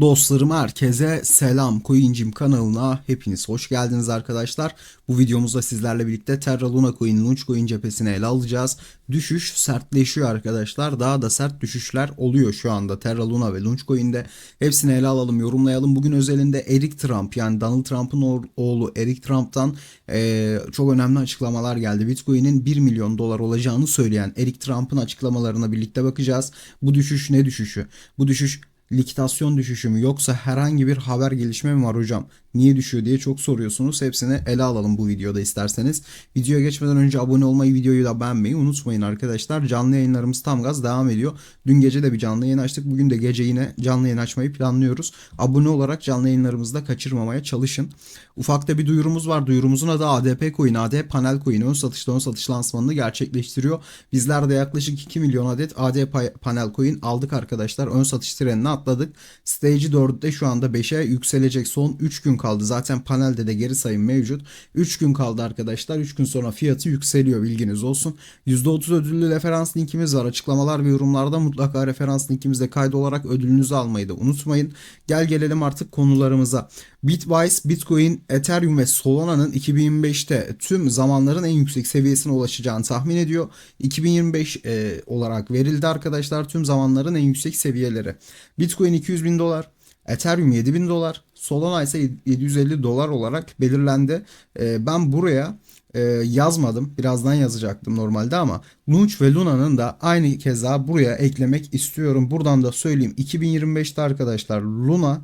Dostlarım herkese selam. Coincim kanalına hepiniz hoş geldiniz arkadaşlar. Bu videomuzda sizlerle birlikte Terra Luna Coin, Launchcoin cephesini ele alacağız. Düşüş sertleşiyor arkadaşlar. Daha da sert düşüşler oluyor şu anda Terra Luna ve Launchcoin'de. Hepsini ele alalım, yorumlayalım. Bugün özelinde Eric Trump yani Donald Trump'ın oğ- oğlu Eric Trump'tan eee, çok önemli açıklamalar geldi. Bitcoin'in 1 milyon dolar olacağını söyleyen Eric Trump'ın açıklamalarına birlikte bakacağız. Bu düşüş ne düşüşü? Bu düşüş likitasyon düşüşü mü yoksa herhangi bir haber gelişme mi var hocam? Niye düşüyor diye çok soruyorsunuz. Hepsini ele alalım bu videoda isterseniz. Videoya geçmeden önce abone olmayı, videoyu da beğenmeyi unutmayın arkadaşlar. Canlı yayınlarımız tam gaz devam ediyor. Dün gece de bir canlı yayın açtık. Bugün de gece yine canlı yayın açmayı planlıyoruz. Abone olarak canlı yayınlarımızı da kaçırmamaya çalışın. Ufakta bir duyurumuz var. Duyurumuzun adı ADP Coin. AD Panel Coin ön satışta ön satış lansmanını gerçekleştiriyor. Bizler de yaklaşık 2 milyon adet AD Pa- Panel Coin aldık arkadaşlar. Ön satış trenine atladık. Stage 4'te şu anda 5'e yükselecek. Son 3 gün kaldı. Zaten panelde de geri sayım mevcut. 3 gün kaldı arkadaşlar. 3 gün sonra fiyatı yükseliyor bilginiz olsun. %30 ödüllü referans linkimiz var. Açıklamalar ve yorumlarda mutlaka referans linkimizde kaydolarak ödülünüzü almayı da unutmayın. Gel gelelim artık konularımıza. Bitwise, Bitcoin, Ethereum ve Solana'nın 2025'te tüm zamanların en yüksek seviyesine ulaşacağını tahmin ediyor. 2025 e, olarak verildi arkadaşlar tüm zamanların en yüksek seviyeleri. Bitcoin 200 bin dolar, Ethereum 7 bin dolar, Solana ise 750 dolar olarak belirlendi. E, ben buraya e, yazmadım. Birazdan yazacaktım normalde ama Launch ve Luna'nın da aynı keza buraya eklemek istiyorum. Buradan da söyleyeyim. 2025'te arkadaşlar Luna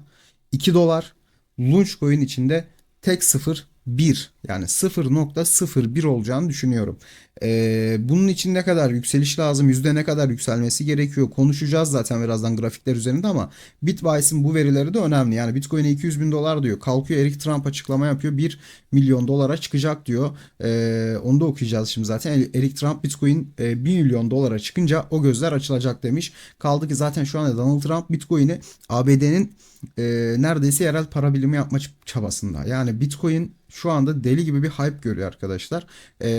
2 dolar, Launchcoin içinde tek 0 1 yani 0.01 olacağını düşünüyorum. Ee, bunun için ne kadar yükseliş lazım, yüzde ne kadar yükselmesi gerekiyor konuşacağız zaten birazdan grafikler üzerinde ama Bitwise'ın bu verileri de önemli. Yani Bitcoin'e 200 bin dolar diyor. Kalkıyor Eric Trump açıklama yapıyor 1 milyon dolara çıkacak diyor. Ee, onu da okuyacağız şimdi zaten. Eric Trump Bitcoin e, 1 milyon dolara çıkınca o gözler açılacak demiş. Kaldı ki zaten şu anda Donald Trump Bitcoin'i ABD'nin e, neredeyse yerel para birimi yapma çabasında. Yani Bitcoin şu anda deli gibi bir hype görüyor arkadaşlar. E,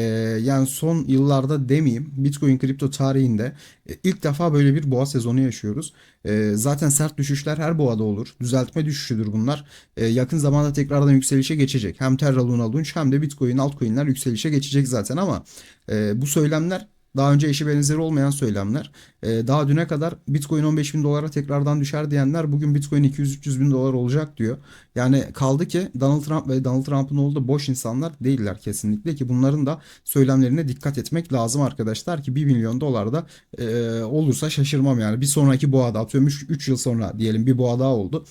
yani son yıllarda demeyeyim Bitcoin kripto tarihinde e, ilk defa böyle bir boğa sezonu yaşıyoruz. E, zaten sert düşüşler her boğada olur. Düzeltme düşüşüdür bunlar. E, yakın zamanda tekrardan yükselişe geçecek. Hem Terra Luna Launch hem de Bitcoin altcoin'ler yükselişe geçecek zaten ama e, bu söylemler daha önce eşi benzeri olmayan söylemler. Ee, daha düne kadar Bitcoin 15 bin dolara tekrardan düşer diyenler bugün Bitcoin 200-300 bin dolar olacak diyor. Yani kaldı ki Donald Trump ve Donald Trump'ın da boş insanlar değiller kesinlikle ki bunların da söylemlerine dikkat etmek lazım arkadaşlar ki 1 milyon dolar da e, olursa şaşırmam yani. Bir sonraki boğada atıyorum 3 yıl sonra diyelim bir boğa daha oldu.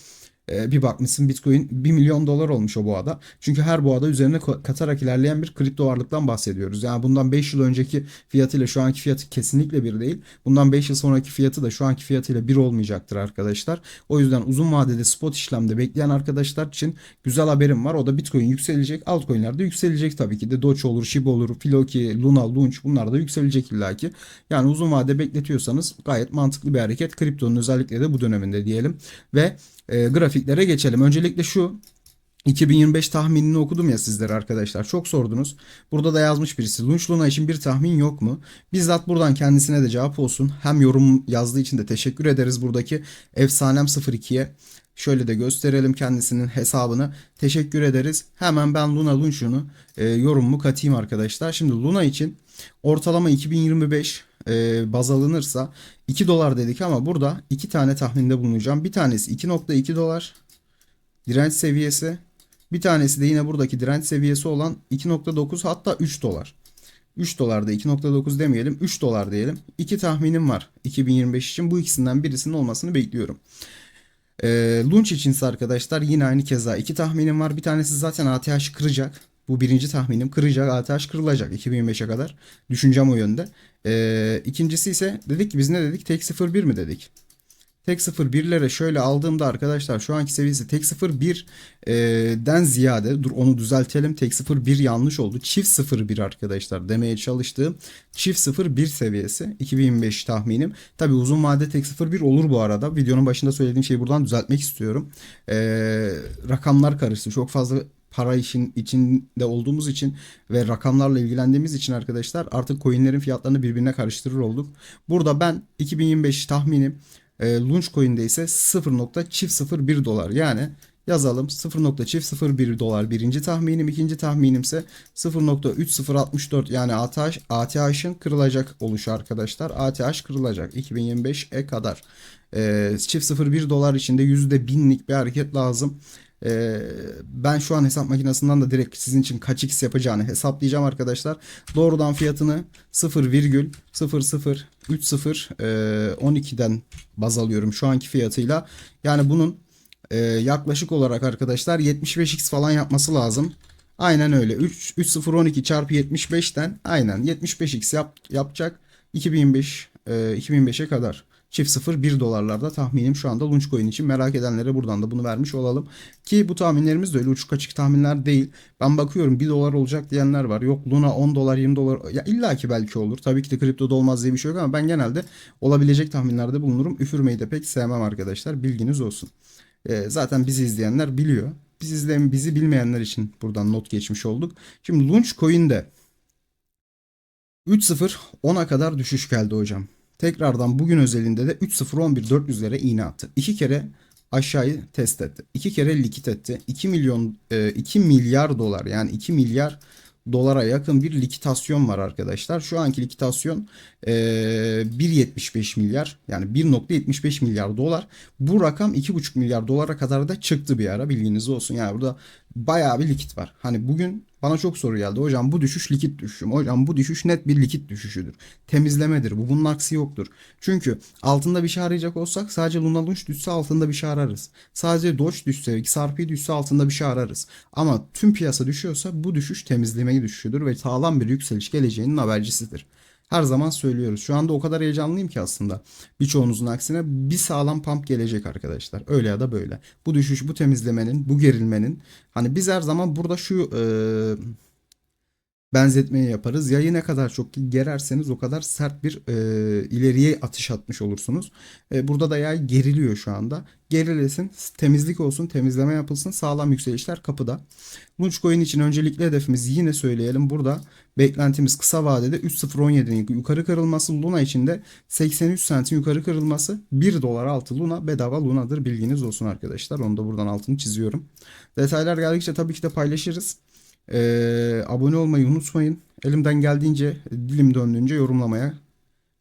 Ee, bir bakmışsın Bitcoin 1 milyon dolar olmuş o boğada. Çünkü her boğada üzerine katarak ilerleyen bir kripto varlıktan bahsediyoruz. Yani bundan 5 yıl önceki fiyatıyla şu anki fiyatı kesinlikle bir değil. Bundan 5 yıl sonraki fiyatı da şu anki fiyatıyla bir olmayacaktır arkadaşlar. O yüzden uzun vadede spot işlemde bekleyen arkadaşlar için güzel haberim var. O da Bitcoin yükselecek. Altcoin'ler de yükselecek tabii ki de. Doge olur, Shiba olur, Floki, Luna, Launch bunlar da yükselecek illaki. Yani uzun vade bekletiyorsanız gayet mantıklı bir hareket. Kriptonun özellikle de bu döneminde diyelim. Ve e, grafiklere geçelim. Öncelikle şu 2025 tahminini okudum ya sizlere arkadaşlar. Çok sordunuz. Burada da yazmış birisi. Lunch Luna için bir tahmin yok mu? Bizzat buradan kendisine de cevap olsun. Hem yorum yazdığı için de teşekkür ederiz buradaki Efsanem 02'ye. Şöyle de gösterelim kendisinin hesabını. Teşekkür ederiz. Hemen ben Luna Lunch'unu e, yorumumu katayım arkadaşlar. Şimdi Luna için ortalama 2025 e, baz alınırsa 2 dolar dedik ama burada iki tane tahminde bulunacağım. Bir tanesi 2.2 dolar direnç seviyesi. Bir tanesi de yine buradaki direnç seviyesi olan 2.9 hatta 3 dolar. 3 dolar da 2.9 demeyelim 3 dolar diyelim. İki tahminim var 2025 için bu ikisinden birisinin olmasını bekliyorum. E, Launch içinse arkadaşlar yine aynı keza iki tahminim var. Bir tanesi zaten ATH kıracak. Bu birinci tahminim kıracak ATH kırılacak 2025'e kadar. Düşüncem o yönde. E, ikincisi ise dedik ki biz ne dedik? Tek 01 mi dedik? Tek 01'lere şöyle aldığımda arkadaşlar şu anki seviyesi tek 01 e, ziyade dur onu düzeltelim. Tek 01 yanlış oldu. Çift 01 arkadaşlar demeye çalıştığım çift 01 seviyesi 2025 tahminim. Tabi uzun vade tek 01 olur bu arada. Videonun başında söylediğim şeyi buradan düzeltmek istiyorum. E, rakamlar karıştı. Çok fazla para işin içinde olduğumuz için ve rakamlarla ilgilendiğimiz için arkadaşlar artık coinlerin fiyatlarını birbirine karıştırır olduk. Burada ben 2025 tahminim E, Launchcoin'de ise 0.001 dolar. Yani yazalım 0.001 dolar birinci tahminim. ikinci tahminimse 0.3064 yani ATH, ATH'ın kırılacak oluşu arkadaşlar. ATH kırılacak 2025'e kadar. E, çift 0.1 dolar içinde %1000'lik bir hareket lazım. Ee, ben şu an hesap makinesinden de direkt sizin için kaç x yapacağını hesaplayacağım arkadaşlar. Doğrudan fiyatını 0,0030 e, 12'den baz alıyorum şu anki fiyatıyla. Yani bunun e, yaklaşık olarak arkadaşlar 75x falan yapması lazım. Aynen öyle. 3 3012 çarpı 75'ten aynen 75x yap, yapacak 2005 e, 2005'e kadar. Çift 0 1 dolarlarda tahminim şu anda Launchcoin için merak edenlere buradan da bunu vermiş olalım. Ki bu tahminlerimiz de öyle uçuk açık tahminler değil. Ben bakıyorum 1 dolar olacak diyenler var. Yok Luna 10 dolar 20 dolar. Ya illa ki belki olur. Tabii ki de kriptoda olmaz diye bir şey yok ama ben genelde olabilecek tahminlerde bulunurum. Üfürmeyi de pek sevmem arkadaşlar. Bilginiz olsun. Ee, zaten bizi izleyenler biliyor. Biz izleyen, bizi bilmeyenler için buradan not geçmiş olduk. Şimdi Launchcoin'de 3.0 10'a kadar düşüş geldi hocam. Tekrardan bugün özelinde de 3.011 400'lere iğne attı. İki kere aşağıyı test etti. İki kere likit etti. 2 milyon 2 milyar dolar yani 2 milyar dolara yakın bir likitasyon var arkadaşlar. Şu anki likitasyon e, 1.75 milyar yani 1.75 milyar dolar. Bu rakam 2.5 milyar dolara kadar da çıktı bir ara bilginiz olsun. Yani burada bayağı bir likit var. Hani bugün bana çok soru geldi. Hocam bu düşüş likit düşüşü mü? Hocam bu düşüş net bir likit düşüşüdür. Temizlemedir. Bu bunun aksi yoktur. Çünkü altında bir şey arayacak olsak sadece Luna Launch düşse altında bir şey ararız. Sadece Doge düşse, XRP düşse altında bir şey ararız. Ama tüm piyasa düşüyorsa bu düşüş temizlemeyi düşüşüdür ve sağlam bir yükseliş geleceğinin habercisidir. Her zaman söylüyoruz. Şu anda o kadar heyecanlıyım ki aslında. Birçoğunuzun aksine bir sağlam pump gelecek arkadaşlar. Öyle ya da böyle. Bu düşüş, bu temizlemenin, bu gerilmenin. Hani biz her zaman burada şu e, benzetmeyi yaparız. Yayı ne kadar çok gererseniz o kadar sert bir e, ileriye atış atmış olursunuz. E, burada da yay geriliyor şu anda. Gerilesin, temizlik olsun, temizleme yapılsın, sağlam yükselişler kapıda. Launchcoin için öncelikli hedefimiz yine söyleyelim. Burada beklentimiz kısa vadede 3.017'nin yukarı kırılması, Luna için de 83 centin yukarı kırılması, 1 dolar altı Luna bedava Luna'dır bilginiz olsun arkadaşlar. Onu da buradan altını çiziyorum. Detaylar geldikçe tabii ki de paylaşırız. Ee, abone olmayı unutmayın. Elimden geldiğince, dilim döndüğünce yorumlamaya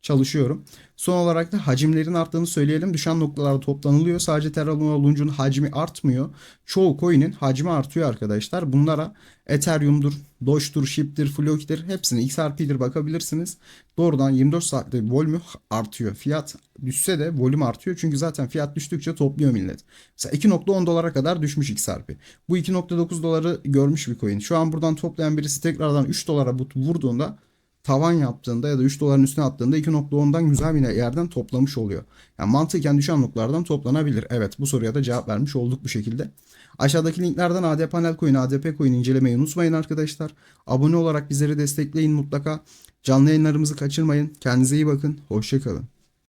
çalışıyorum. Son olarak da hacimlerin arttığını söyleyelim. Düşen noktalarda toplanılıyor. Sadece Terra Luna Launch'un hacmi artmıyor. Çoğu coin'in hacmi artıyor arkadaşlar. Bunlara Ethereum'dur, Doge'dur, Ship'tir, Floki'dir hepsine XRP'dir bakabilirsiniz. Doğrudan 24 saatte volümü artıyor. Fiyat düşse de volüm artıyor. Çünkü zaten fiyat düştükçe topluyor millet. Mesela 2.10 dolara kadar düşmüş XRP. Bu 2.9 doları görmüş bir coin. Şu an buradan toplayan birisi tekrardan 3 dolara vurduğunda tavan yaptığında ya da 3 doların üstüne attığında 2.10'dan güzel bir yerden toplamış oluyor. Yani mantıken düşen noktalardan toplanabilir. Evet bu soruya da cevap vermiş olduk bu şekilde. Aşağıdaki linklerden AD Panel Coin, ADP Coin incelemeyi unutmayın arkadaşlar. Abone olarak bizleri destekleyin mutlaka. Canlı yayınlarımızı kaçırmayın. Kendinize iyi bakın. Hoşçakalın.